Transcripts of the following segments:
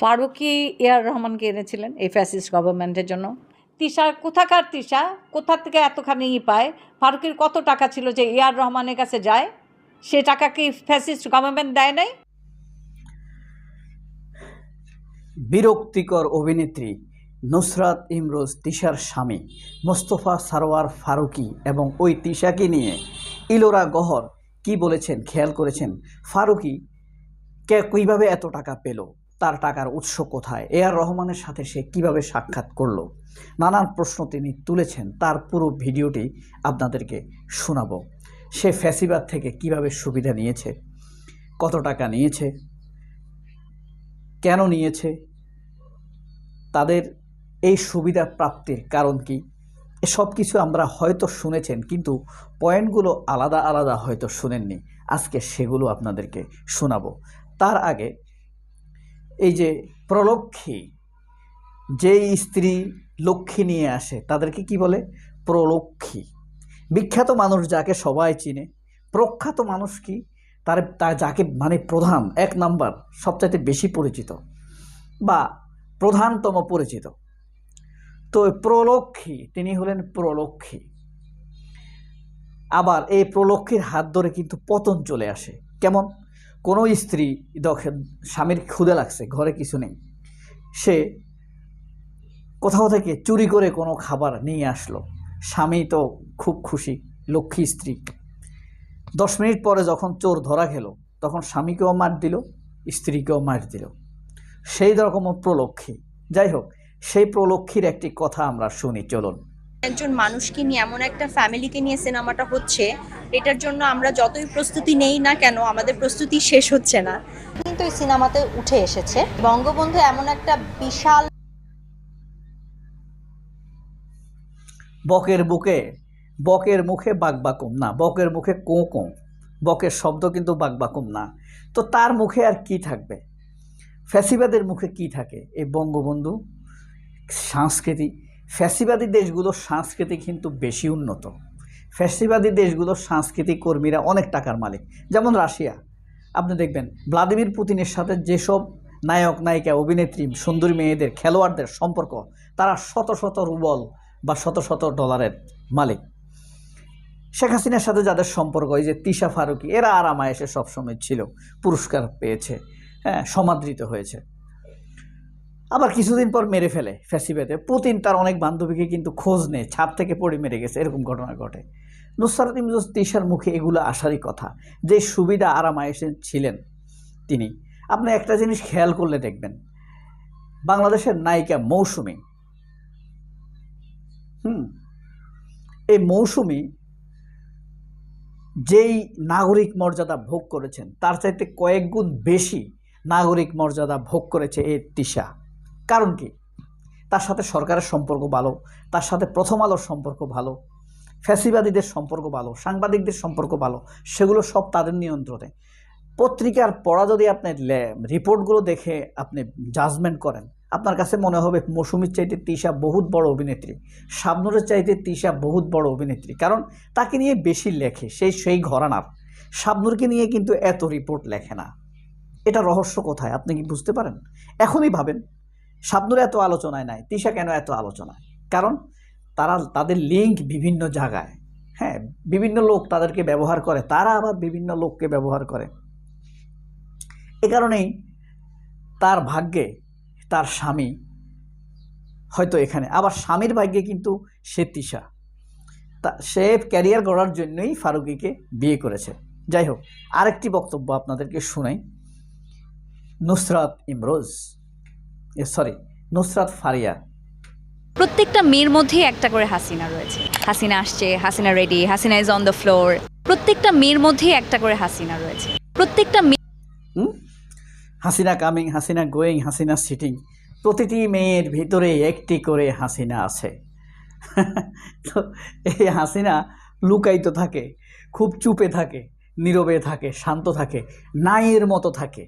Faruqui air রহমানকে এনেছিলেন এই ফ্যাসিস্ট গভর্নমেন্টের জন্য। তিশা, কোথাকার তিশা? কোথা থেকে এতখানি পায়? ফারুকির কত টাকা ছিল যে এয়ার রহমানের কাছে যায়? সে টাকা কি ফ্যাসিস্ট গভর্নমেন্ট দেয় নাই? বিরক্তিকর অভিনেত্রী নুসরাত ইমরোজ তিশার স্বামী মোস্তফা সারোয়ার ফারুকি এবং ওই তিশাকে নিয়ে ইলোরা গহর কি বলেছেন, খেয়াল করেছেন? ফারুকি, কে কীভাবে এত টাকা পেল? তার টাকার উৎস কোথায়? এ আর রহমানের সাথে সে কীভাবে সাক্ষাৎ করল? নানান প্রশ্ন তিনি তুলেছেন। তার পুরো ভিডিওটি আপনাদেরকে শোনাবো। সে ফ্যাসিবাদ থেকে কীভাবে সুবিধা নিয়েছে? কত টাকা নিয়েছে? কেন নিয়েছে? তাদের এই সুবিধা প্রাপ্তির কারণ কি? এসব কিছু আমরা হয়তো শুনেছেন, কিন্তু পয়েন্টগুলো আলাদা আলাদা হয়তো শুনেননি। আজকে সেগুলো আপনাদেরকে শোনাবো। তার আগে এই যে প্রলক্ষী যেই স্ত্রী লক্ষ্মী নিয়ে আসে, তাদেরকে কি বলে? প্রলক্ষী বিখ্যাত মানুষ যাকে সবাই চিনে। প্রখ্যাত মানুষ কি? তার তা যাকে মানে প্রধান, এক নাম্বার, সবচাইতে বেশি পরিচিত বা প্রধানতম পরিচিত। তো প্রলক্ষী তিনি হলেন প্রলক্ষী আবার এই প্রলক্ষীর হাত ধরে কিন্তু পতন চলে আসে। কেমন? কোনো স্ত্রী স্বামীর ক্ষুদে লাগছে, ঘরে কিছু নেই। সে কোথাও থেকে চুরি করে কোনো খাবার নিয়ে আসলো। স্বামী তো খুব খুশি, লক্ষ্মী স্ত্রী। দশ মিনিট পরে যখন চোর ধরা গেল, তখন স্বামীকেও মার দিল, স্ত্রীকেও মার দিল। সেই রকম প্রলক্ষী যাই হোক, সেই প্রলক্ষীর একটি কথা আমরা শুনি, চলুন। একজন মানুষকে নিয়ে এমন একটা ফ্যামিলিকে নিয়ে সিনেমাটা হচ্ছে এটার জন্য আমরা যতই প্রস্তুতি নেই না কেন আমাদের প্রস্তুতি শেষ হচ্ছে না। কিন্তু এই সিনেমাতে উঠে এসেছে। বঙ্গবন্ধু এমন একটা বিশাল বকের বুকে বকের মুখে বাকবাকুম না বকের মুখে কোঁ কোঁ বকের শব্দ কিন্তু বাকবাকুম না। তো তার মুখে আর কি থাকবে? ফ্যাসিবাদের মুখে কি থাকে? এই বঙ্গবন্ধু সংস্কৃতি ফ্যাসিবাদী দেশগুলোর সংস্কৃতি কিন্তু বেশি উন্নত। ফ্যাসিবাদী দেশগুলোর সাংস্কৃতিক কর্মীরা অনেক টাকার মালিক। যেমন রাশিয়া। আপনি দেখবেন, ভ্লাদিমির পুতিনের সাথে যেসব নায়ক, নায়িকা, অভিনেত্রী, সুন্দরী মেয়েদের, খেলোয়াড়দের সম্পর্ক, তারা শত শত রুবল বা শত শত ডলারের মালিক। শেখ হাসিনার সাথে যাদের সম্পর্ক, এই যে তিশা ফারুকি, এরা আরামায়েসে সবসময় ছিল, পুরস্কার পেয়েছে হ্যাঁ সমাদৃত হয়েছে। আবার কিছুদিন পর মেরে ফেলে ফ্যাসিবাদে। পুতিন তার অনেক বান্ধবীকে কিন্তু খোঁজ নেয় ছাদ থেকে পড়ে মেরে গেছে, এরকম ঘটনা ঘটে। নুসরাত ইমরোজ তিশার মুখে এগুলো আসারই কথা। যে সুবিধা আরামায়েসে ছিলেন তিনি। আপনি একটা জিনিস খেয়াল করলে দেখবেন, বাংলাদেশের নায়িকা মৌসুমি। হুম, এই মৌসুমি যেই নাগরিক মর্যাদা ভোগ করেছেন, তার চাইতে কয়েক গুণ বেশি নাগরিক মর্যাদা ভোগ করেছে এই তিশা। কারণ কি? তার সাথে সরকারের সম্পর্ক ভালো, তার সাথে প্রথম আলোর সম্পর্ক ভালো, ফ্যাসিবাদীদের সম্পর্ক ভালো, সাংবাদিকদের সম্পর্ক ভালো, সেগুলো সব তাদের নিয়ন্ত্রণে। পত্রিকার পড়া যদি আপনি রিপোর্টগুলো দেখে আপনি জাজমেন্ট করেন, আপনার কাছে মনে হবে মৌসুমীর চাইতে তিশা বহুত বড় অভিনেত্রী, শাবনুরের চাইতে তিশা বহুত বড় অভিনেত্রী, কারণ তাকে নিয়ে বেশি লেখে সেই সেই ঘরানার। শাবনুরকে নিয়ে কিন্তু এত রিপোর্ট লেখে না। এটা রহস্য কোথায়? আপনি কি বুঝতে পারেন? এখনই ভাবেন। শাবনুর এত আলোচনায় নাই, তিশা কেন এত আলোচনায়? কারণ তারা, তাদের লিঙ্ক বিভিন্ন জায়গায় হ্যাঁ বিভিন্ন লোক তাদেরকে ব্যবহার করে, তারা আবার বিভিন্ন লোককে ব্যবহার করে। এ কারণেই তার ভাগ্যে তার স্বামী হয়তো এখানে, আবার স্বামীর ভাগ্যে কিন্তু সে তিশা। তা, সে ক্যারিয়ার গড়ার জন্যই ফারুকিকে বিয়ে করেছে। যাই হোক, আরেকটি বক্তব্য আপনাদেরকে শোনাই। নুসরাত ইমরোজ। সরি নুসরাত ফারিয়া। প্রত্যেকটা মেয়ের মধ্যেই একটা করে হাসিনা রয়েছে। হাসিনা আসছে Hasina ready Hasina is on the floor প্রত্যেকটা মেয়ের মধ্যেই একটা করে হাসিনা রয়েছে। প্রত্যেকটা মেয়ে? Hasina coming Hasina going Hasina sitting প্রতিটি মেয়ের ভিতরে একটি করে হাসিনা আছে। তো এই হাসিনা লুকায়িত থাকে খুব চুপে থাকে নীরবে থাকে শান্ত থাকে নাইয়ের মতো থাকে।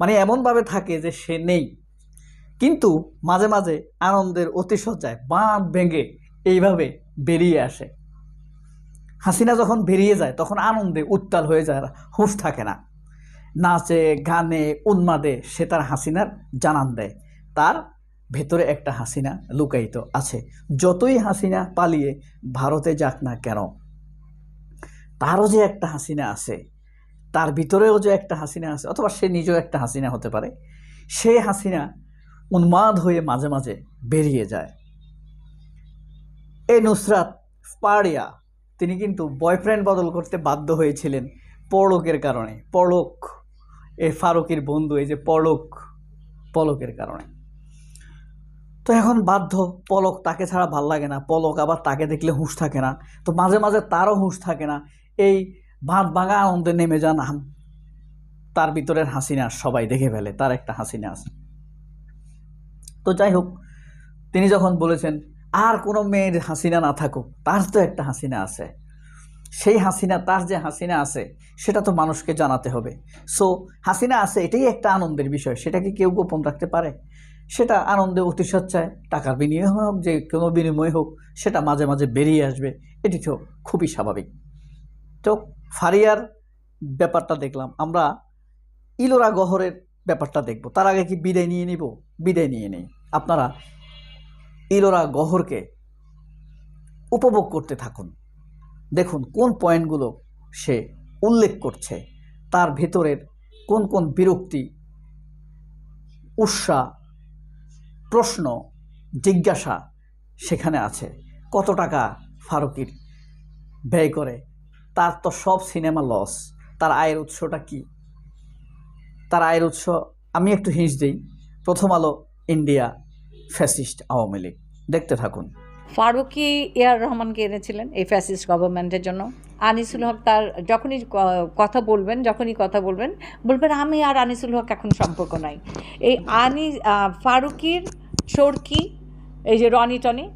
মানে এমনভাবে থাকে যে সে নেই। কিন্তু মাঝে মাঝে আনন্দের অতিশয্যায় বাঁধ ভেঙে এইভাবে বেরিয়ে আসে। হাসিনা যখন বেরিয়ে যায়, তখন আনন্দে উত্তাল হয়ে যায় হুঁশ থাকে না। নাচে, গানে, উন্মাদে সে তার হাসিনার জানান দেয়। তার ভেতরে একটা হাসিনা লুকায়িত আছে। যতই হাসিনা পালিয়ে ভারতে যাক না কেন, তারও যে একটা হাসিনা আছে, তার ভিতরেও যে একটা হাসিনা আছে, অথবা সে নিজেও একটা হাসিনা হতে পারে, সেই হাসিনা উন্মাদ হয়ে মাঝে মাঝে বেরিয়ে যায়। এই নুসরাত পাড়িয়া তিনি কিন্তু বয়ফ্রেন্ড বদল করতে বাধ্য হয়েছিলেন পড়কের কারণে। পড়ক এ ফারুকের বন্ধু, এই যে পলক পলকের কারণে। তো এখন বাধ্য, পলক তাকে ছাড়া ভালো লাগে না, পলক আবার তাকে দেখলে হুঁশ থাকে না। তো মাঝে মাঝে তারও হুঁশ থাকে না। এই ভাত ভাঙা আনন্দে নেমে যান তার ভিতরের হাসিনা সবাই দেখে ফেলে, তার একটা হাসিনা আছে। তো যাই হোক, তিনি যখন বলেছেন, আর কোনো মেয়ের হাসিনা না থাকুক, তার তো একটা হাসিনা আছে। সেই হাসিনা, তার যে হাসিনা আছে, সেটা তো মানুষকে জানাতে হবে। সো হাসিনা আছে, এটাই একটা আনন্দের বিষয়। সেটাকে কেউ গোপন রাখতে পারে। সেটা আনন্দে অতিসচ্ছায় টাকার বিনিময় হোক, যে কোনো বিনিময় হোক, সেটা মাঝে মাঝে বেরিয়ে আসবে। এটি তো খুবই স্বাভাবিক। তো ফারিয়ার ব্যাপারটা দেখলাম। আমরা ইলোরা গহরের ব্যাপারটা দেখব। তার আগে কি বিদায় নিয়ে নিব? বিদায় নিয়ে নেই। আপনারা ইলোরা গহরকে উপভোগ করতে থাকুন। দেখুন কোন পয়েন্টগুলো সে উল্লেখ করছে। তার ভেতরের কোন কোন বিরক্তি উৎসাহ প্রশ্ন, জিজ্ঞাসা সেখানে আছে। কত টাকা ফারুকির ব্যয় করে? তার তো সব সিনেমা লস। তার আয়ের উৎসটা কি? তার আয়ের উৎস আমি একটু হিঁস দিই। প্রথম আলো ইন্ডিয়া ফ্যাসিস্ট আওয়ামী লীগ। দেখতে থাকুন। ফারুকি এয়ার রহমানকে এনেছিলেন এই ফ্যাসিস্ট গভর্নমেন্টের জন্য। আনিসুল হক তার যখনই কথা বলবেন, যখনই কথা বলবেন বলবেন, আমি আর আনিসুল হক এখন সম্পর্ক নাই। এই আনি ফারুকির চরকি, এই যে রনি টনি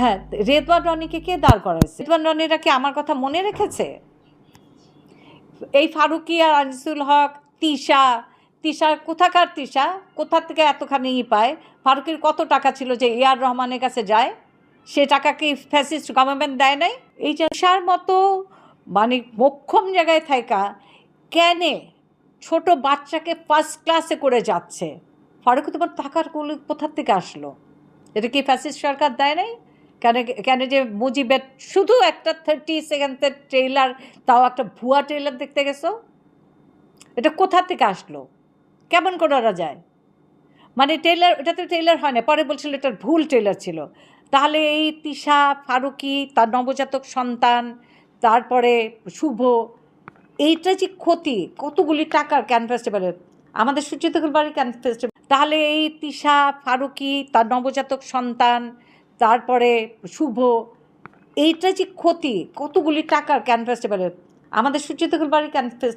হ্যাঁ রেদওয়ান রনিকে কে দাঁড় করাইছে? রেদওয়ান রনিরা কি আমার কথা মনে রেখেছে? এই ফারুকি আর আনিসুল হক, তিশা তিশা, কোথাকার তিশা? কোথা থেকে এতখানি ই পায়? ফারুকের কত টাকা ছিল যে এ আর রহমানের কাছে যায়? সে টাকা কি ফ্যাসিস্ট গভর্নমেন্ট দেয় নাই? এই সার মতো মানে মোক্ষম জায়গায় থাকা কেনে ছোট বাচ্চাকে ফার্স্ট ক্লাসে করে যাচ্ছে? ফারুক তোমার টাকার কোথার থেকে আসলো? এটা কি ফ্যাসিস্ট সরকার দেয় নাই? কেন কেন যে মুজিবের শুধু একটা থার্টি সেকেন্ডের ট্রেলার তাও একটা ভুয়া ট্রেলার দেখতে গেছো? এটা কোথা থেকে আসলো? কেমন করে ওরা যায়? মানে টেইলার, এটা তো টেইলার হয় না, পরে বলছিল এটার ভুল টেইলার ছিল। তাহলে এই তিশা, ফারুকি, তার নবজাতক সন্তান, তারপরে শুভ, এইটা যে ক্ষতি, কতগুলি টাকার ক্যান ফেস্টিভ্যালের আমাদের সুচিতকুল বাড়ির ক্যান ফেস্টিভ্যাল। তাহলে এই তিশা, ফারুকি, তার নবজাতক সন্তান, তারপরে শুভ, এইটা যে ক্ষতি, কতগুলি টাকার ক্যান ফেস্টিভ্যালের আমাদের সুচিতকুল বাড়ির ক্যান ফেস্টিভ্যাল